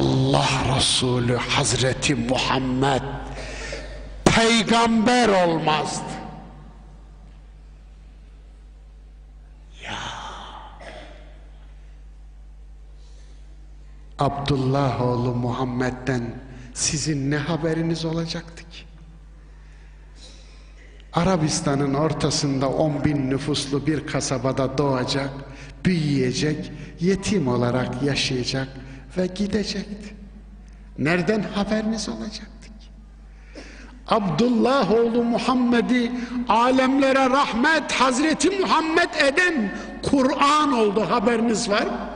Allah Resulü Hazreti Muhammed peygamber olmazdı. Ya Abdullah oğlu Muhammed'den sizin ne haberiniz olacaktı ki? Arabistan'ın ortasında on bin nüfuslu bir kasabada doğacak, büyüyecek, yetim olarak yaşayacak ve gidecekti. Nereden haberiniz olacaktı? Abdullah oğlu Muhammed'i alemlere rahmet Hazreti Muhammed eden Kur'an oldu haberiniz var mı?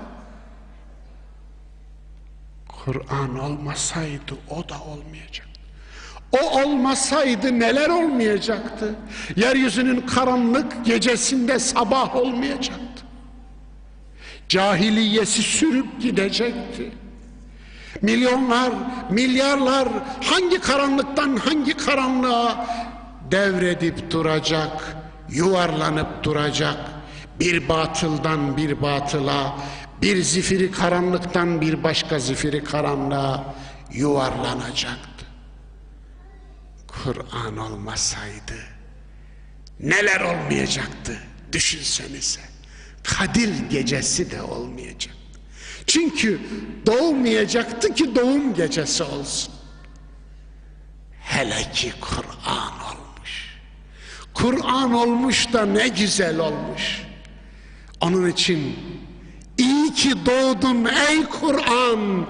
Kur'an olmasaydı o da olmayacak. O olmasaydı neler olmayacaktı? Yeryüzünün karanlık gecesinde sabah olmayacaktı. Cahiliyesi sürüp gidecekti. Milyonlar, milyarlar hangi karanlıktan hangi karanlığa devredip duracak, yuvarlanıp duracak. Bir batıldan bir batıla, bir zifiri karanlıktan bir başka zifiri karanlığa yuvarlanacaktı. Kur'an olmasaydı neler olmayacaktı düşünsenize. Kadir gecesi de olmayacak. Çünkü doğmayacaktı ki doğum gecesi olsun. Hele ki Kur'an olmuş. Kur'an olmuş da ne güzel olmuş. Onun için iyi ki doğdun ey Kur'an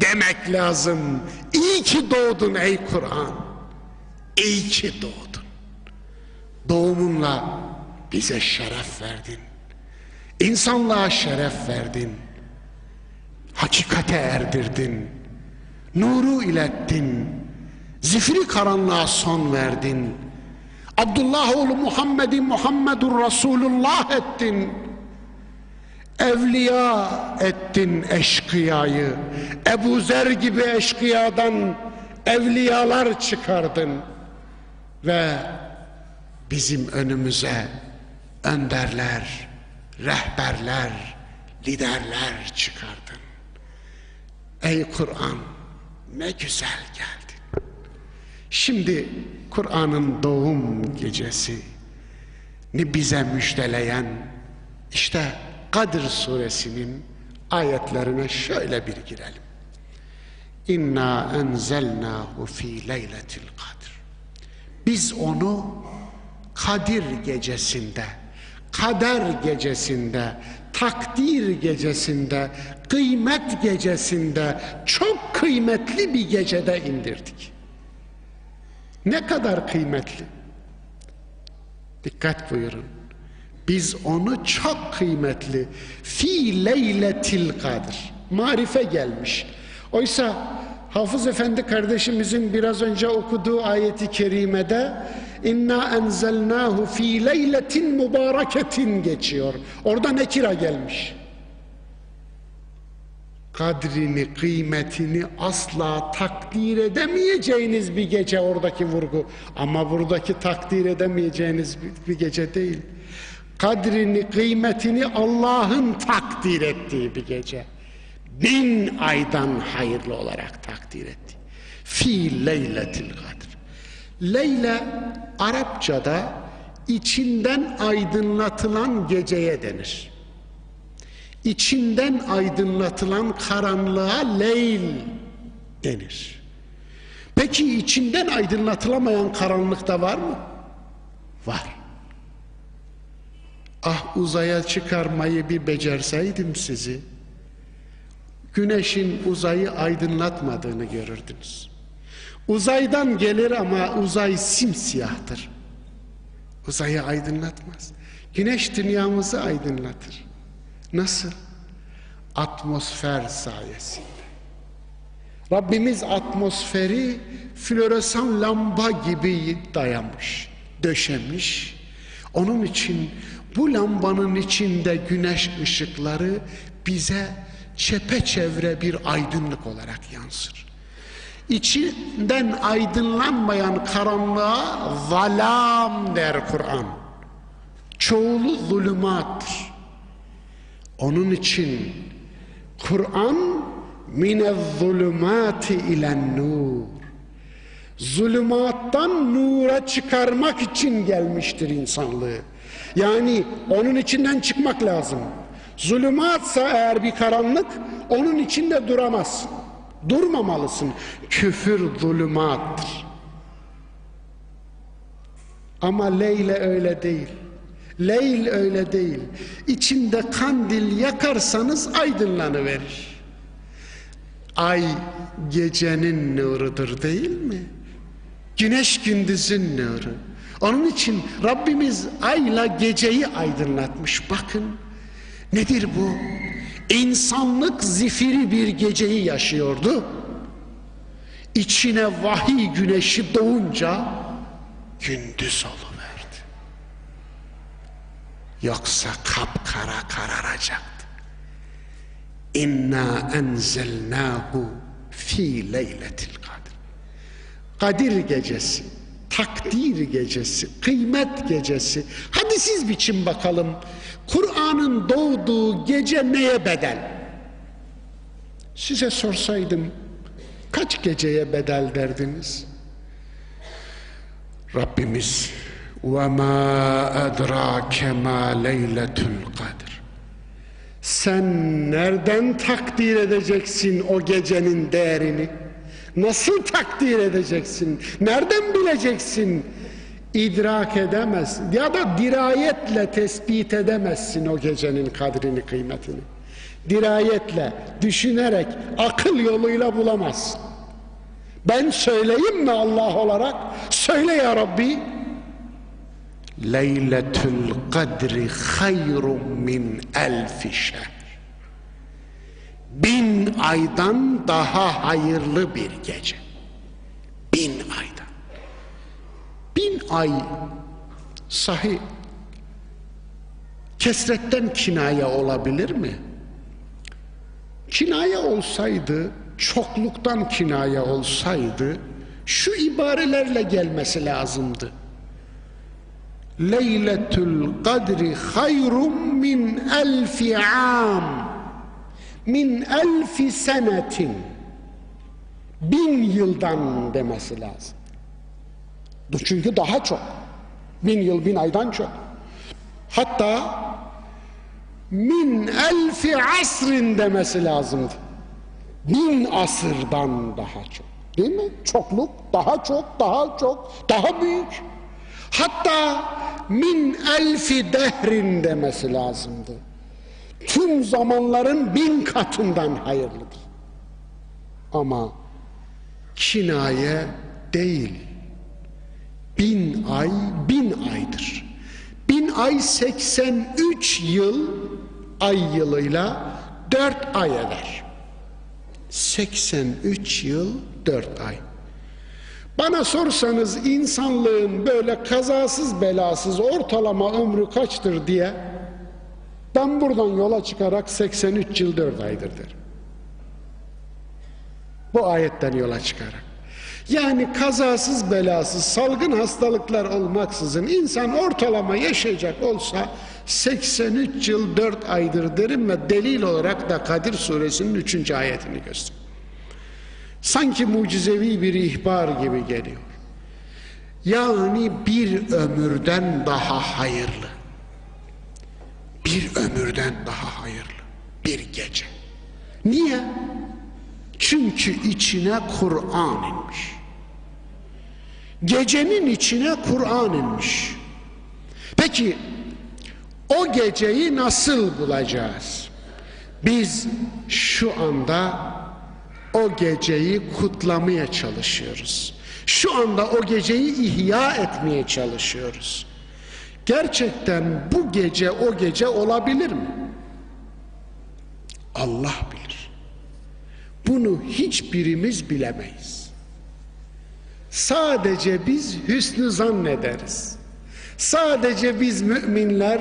demek lazım. İyi ki doğdun ey Kur'an. İyi ki doğdun. Doğumunla bize şeref verdin. İnsanlığa şeref verdin. Hakikate erdirdin. Nuru ilettin. Zifiri karanlığa son verdin. Abdullah oğlu Muhammed'i Muhammedur Resulullah ettin. Evliya ettin eşkıyayı. Ebu Zer gibi eşkıyadan evliyalar çıkardın ve bizim önümüze önderler, rehberler, liderler çıkardın. Ey Kur'an ne güzel geldin. Şimdi Kur'an'ın doğum gecesi ni bize müjdeleyen işte Kadir suresinin ayetlerine şöyle bir girelim. İnna enzelnahu fi leyletil kadr. Biz onu Kadir gecesinde, kader gecesinde, takdir gecesinde, kıymet gecesinde, çok kıymetli bir gecede indirdik. Ne kadar kıymetli? Dikkat buyurun. Biz onu çok kıymetli fi leyletil kadir. Marife gelmiş. Oysa Hafız Efendi kardeşimizin biraz önce okuduğu ayeti kerimede inna enzelnahu fi leyletin mübareketin geçiyor. Orada nekira gelmiş. Kadrini, kıymetini asla takdir edemeyeceğiniz bir gece oradaki vurgu. Ama buradaki takdir edemeyeceğiniz bir gece değil. Kadrini, kıymetini Allah'ın takdir ettiği bir gece bin aydan hayırlı olarak takdir etti. Fi leyletil kadr. Leyle Arapçada içinden aydınlatılan geceye denir. İçinden aydınlatılan karanlığa leyl denir. Peki içinden aydınlatılamayan karanlıkta var mı? Var. Ah uzaya çıkarmayı bir becerseydim sizi güneşin uzayı aydınlatmadığını görürdünüz. Uzaydan gelir ama uzay simsiyahtır. Uzayı aydınlatmaz. Güneş dünyamızı aydınlatır. Nasıl? Atmosfer sayesinde. Rabbimiz atmosferi floresan lamba gibi dayamış, döşemiş. Onun için bu lambanın içinde güneş ışıkları bize çepeçevre bir aydınlık olarak yansır. İçinden aydınlanmayan karanlığa zalam der Kur'an. Çoğulu zulümattır. Onun için Kur'an minezzulumati ilen nur. Zulümattan nura çıkarmak için gelmiştir insanlığı. Yani onun içinden çıkmak lazım. Zulümatsa eğer bir karanlık onun içinde duramazsın. Durmamalısın. Küfür zulümattır. Ama Leyle öyle değil. Leyl öyle değil. İçinde kandil yakarsanız aydınlanıverir. Ay gecenin nurudur değil mi? Güneş gündüzün nuru. Onun için Rabbimiz ayla geceyi aydınlatmış. Bakın nedir bu? İnsanlık zifiri bir geceyi yaşıyordu. İçine vahiy güneşi doğunca gündüz oluverdi. Yoksa kapkara kararacaktı. İnna enzelnahu fi leyletil kadir. Kadir gecesi, takdir gecesi, kıymet gecesi. Hadi siz biçin bakalım. Kur'an'ın doğduğu gece neye bedel? Size sorsaydım kaç geceye bedel derdiniz? Rabbimiz ve ma edrake ma leyletul kadir. Sen nereden takdir edeceksin o gecenin değerini? Nasıl takdir edeceksin? Nereden bileceksin? İdrak edemez ya da dirayetle tespit edemezsin o gecenin kadrini, kıymetini. Dirayetle, düşünerek, akıl yoluyla bulamazsın. Ben söyleyeyim mi Allah olarak? Söyle ya Rabbi. Leyletül kadri hayrun min elfi şehr. Bin aydan daha hayırlı bir gece. Bin aydan. Bin ay sahi kesretten kinaye olabilir mi? Kinaye olsaydı, çokluktan kinaye olsaydı şu ibarelerle gelmesi lazımdı. Leyletül kadri hayrun min elfi am min elfi senetin bin yıldan demesi lazım. Çünkü daha çok. Bin yıl bin aydan çok. Hatta min elfi asrin demesi lazımdı. Bin asırdan daha çok. Değil mi? Çokluk daha çok, daha çok, daha büyük. Hatta min elfi dehrin demesi lazımdı. Tüm zamanların bin katından hayırlıdır. Ama kinaye değil. Bin ay bin aydır. Bin ay 83 yıl ay yılıyla 4 ay eder. 83 yıl 4 ay. Bana sorsanız insanlığın böyle kazasız belasız ortalama ömrü kaçtır diye ben buradan yola çıkarak 83 yıl 4 aydır derim. Bu ayetten yola çıkarak. Yani kazasız belasız salgın hastalıklar olmaksızın insan ortalama yaşayacak olsa 83 yıl 4 aydır derim ve delil olarak da Kadir suresinin 3. ayetini göster. Sanki mucizevi bir ihbar gibi geliyor. Yani bir ömürden daha hayırlı. Bir ömürden daha hayırlı. Bir gece. Niye? Çünkü içine Kur'an inmiş. Gecenin içine Kur'an inmiş. Peki o geceyi nasıl bulacağız? Biz şu anda o geceyi kutlamaya çalışıyoruz. Şu anda o geceyi ihya etmeye çalışıyoruz. Gerçekten bu gece o gece olabilir mi? Allah bilir. Bunu hiçbirimiz bilemeyiz. Sadece biz hüsnü zannederiz. Sadece biz müminler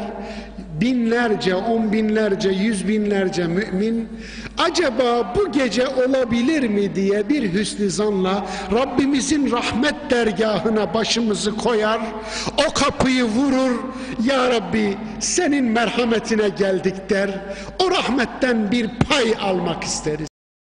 binlerce, on binlerce, yüz binlerce mümin acaba bu gece olabilir mi diye bir hüsnü zanla Rabbimizin rahmet dergahına başımızı koyar, o kapıyı vurur, Ya Rabbi senin merhametine geldik der, o rahmetten bir pay almak isteriz.